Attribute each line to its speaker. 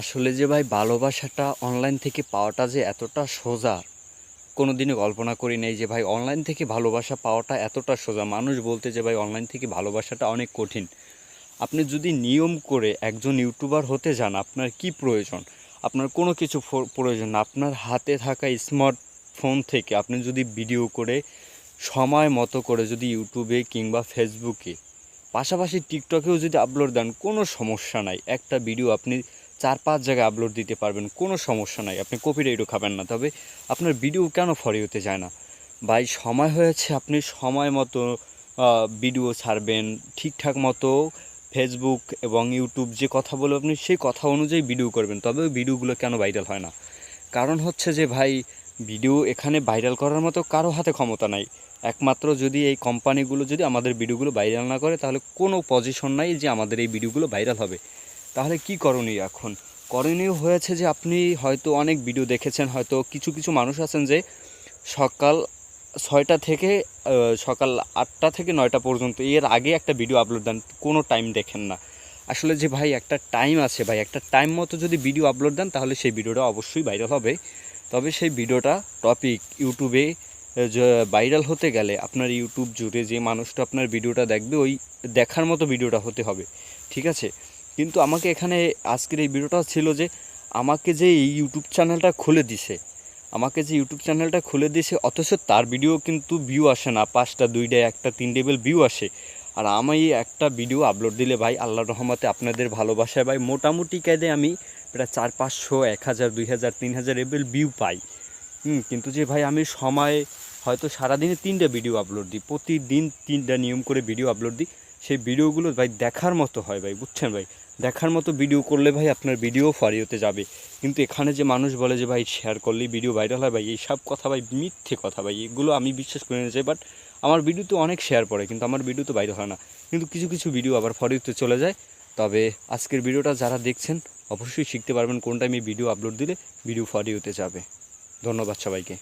Speaker 1: আসলে যে ভাই ভালোবাসাটা অনলাইন থেকে পাওয়াটা যে এতটা সোজা কোনো দিনও কল্পনা করি নাই যে ভাই অনলাইন থেকে ভালোবাসা পাওয়াটা এতটা সোজা। মানুষ বলতে যে ভাই অনলাইন থেকে ভালোবাসাটা অনেক কঠিন। আপনি যদি নিয়ম করে একজন ইউটিউবার হতে যান, আপনার কি প্রয়োজন? আপনার কোনো কিছু প্রয়োজন আপনার হাতে থাকা স্মার্টফোন থেকে আপনি যদি ভিডিও করে, সময় মতো করে যদি ইউটিউবে কিংবা ফেসবুকে পাশাপাশি টিকটকেও যদি আপলোড দেন, কোনো সমস্যা নাই। একটা ভিডিও আপনি চার পাঁচ জায়গায় আপলোড দিতে পারবেন, কোনো সমস্যা নাই। আপনি কপিরাইটও খাবেন না। তবে আপনার ভিডিও কেন ফরি হতে যায় না? ভাই, সময় হয়েছে, আপনি সময় মতো ভিডিও ছাড়বেন। ঠিকঠাক মতো ফেসবুক এবং ইউটিউব যে কথা বলে আপনি, সেই কথা অনুযায়ী ভিডিও করবেন। তবে ওই ভিডিওগুলো কেন ভাইরাল হয় না? কারণ হচ্ছে যে ভাই ভিডিও এখানে ভাইরাল করার মতো কারও হাতে ক্ষমতা নাই। একমাত্র যদি এই কোম্পানিগুলো যদি আমাদের ভিডিওগুলো ভাইরাল না করে, তাহলে কোনো পজিশন নাই যে আমাদের এই ভিডিওগুলো ভাইরাল হবে। তাহলে কি করণীয় এখন? করণীয় হয়েছে যে আপনি হয়তো অনেক ভিডিও দেখেছেন, হয়তো কিছু কিছু মানুষ আছেন যে সকাল ছয়টা থেকে সকাল আটটা থেকে নয়টা পর্যন্ত এর আগে একটা ভিডিও আপলোড দেন, কোনো টাইম দেখেন না। আসলে যে ভাই একটা টাইম আছে ভাই, একটা টাইম মতো যদি ভিডিও আপলোড দেন, তাহলে সেই ভিডিওটা অবশ্যই ভাইরাল হবে। তবে সেই ভিডিওটা টপিক ইউটিউবে ভাইরাল হতে গেলে, আপনার ইউটিউব জুড়ে যে মানুষটা আপনার ভিডিওটা দেখবে, ওই দেখার মতো ভিডিওটা হতে হবে। ঠিক আছে? কিন্তু আমাকে এখানে আজকের এই ভিডিওটা ছিল যে আমাকে যে এই ইউটিউব চ্যানেলটা খুলে দিছে, আমাকে যে ইউটিউব চ্যানেলটা খুলে দিয়েছে অথচ তার ভিডিও কিন্তু ভিউ আসে না। পাঁচটা, দুইটা, একটা তিন টেবিল ভিউ আসে। আর আমি একটা ভিডিও আপলোড দিলে ভাই, আল্লাহর রহমতে আপনাদের ভালোবাসায় ভাই, মোটামুটি কায়দে আমি প্রায় চার, পাঁচশো, এক হাজার, দুই হাজার, তিন হাজার এবেল ভিউ পাই। কিন্তু যে ভাই, আমি সময় হয়তো সারাদিনে তিনটা ভিডিও আপলোড দিই, প্রতিদিন তিনটা নিয়ম করে ভিডিও আপলোড দিই। সেই ভিডিওগুলো ভাই দেখার মতো হয় ভাই, বুঝছেন ভাই? দেখার মতো ভিডিও করলে ভাই আপনার ভিডিও ফারিওতে যাবে। কিন্তু এখানে যে মানুষ বলে যে ভাই শেয়ার করলেই ভিডিও ভাইরাল হয় ভাই, এইসব কথা ভাই মিথ্যে কথা ভাই, এগুলো আমি বিশ্বাস করে নিয়েছি বাট আমার ভিডিও তো অনেক শেয়ার পড়ে, কিন্তু আমার ভিডিও তো ভাইরাল হয় না। কিন্তু কিছু কিছু ভিডিও আবার ফরিওতে চলে যায়। তবে আজকের ভিডিওটা যারা দেখছেন, অবশ্যই শিখতে পারবেন কোন টাইমে ভিডিও আপলোড দিলে ভিডিও ফরিওতে যাবে। ধন্যবাদ সবাইকে।